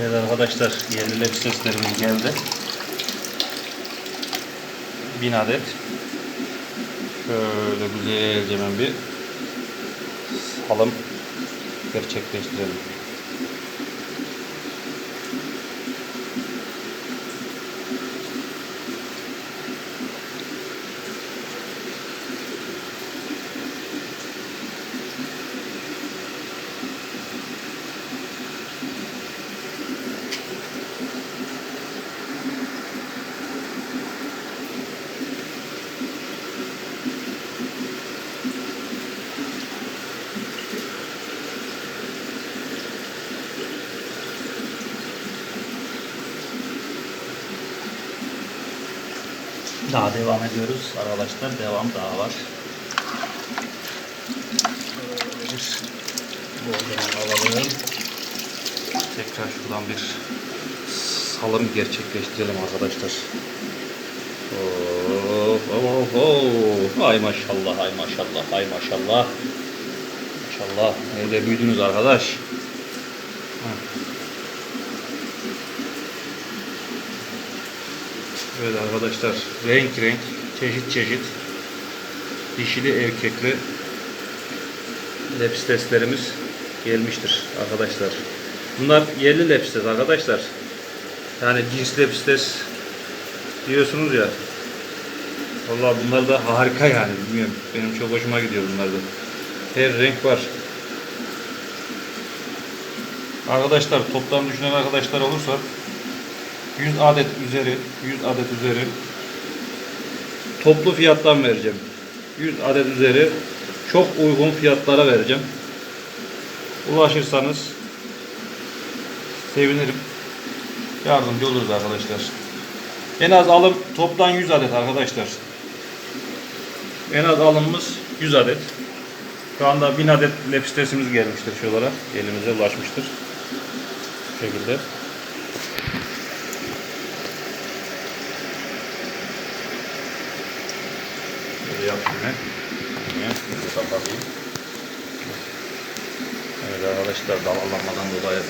Evet arkadaşlar yerli lepseslerimiz geldi. 1000 adet. Şöyle güzelce bir salım gerçekleştirelim. Daha devam ediyoruz arkadaşlar. Devam daha var. Bolcaman alalım. Tekrar şuradan bir salım gerçekleştirelim arkadaşlar. Oh, oh, oh. Ay maşallah, ay maşallah, ay maşallah. Maşallah. Nerede büyüdünüz arkadaş? Heh. Evet arkadaşlar renk renk çeşit çeşit dişili erkekli lepisteslerimiz gelmiştir arkadaşlar. Bunlar yerli lepistes arkadaşlar. Yani cins lepistes diyorsunuz ya. Vallahi bunlar da harika yani bilmiyorum. Benim çok hoşuma gidiyor bunlarda. Her renk var. Arkadaşlar toplam düşünen arkadaşlar olursa 100 adet üzeri 100 adet üzeri toplu fiyattan vereceğim. 100 adet üzeri çok uygun fiyatlara vereceğim. Ulaşırsanız sevinirim. Yardımcı oluruz arkadaşlar. En az alım toptan 100 adet arkadaşlar. En az alımımız 100 adet. Şu anda 1000 adet lepistesimiz gelmiştir şuralara. Elimize ulaşmıştır. Bu şekilde. Yine. Yine bunu kapatayım. Evet arkadaşlar dalallanmadan dolayı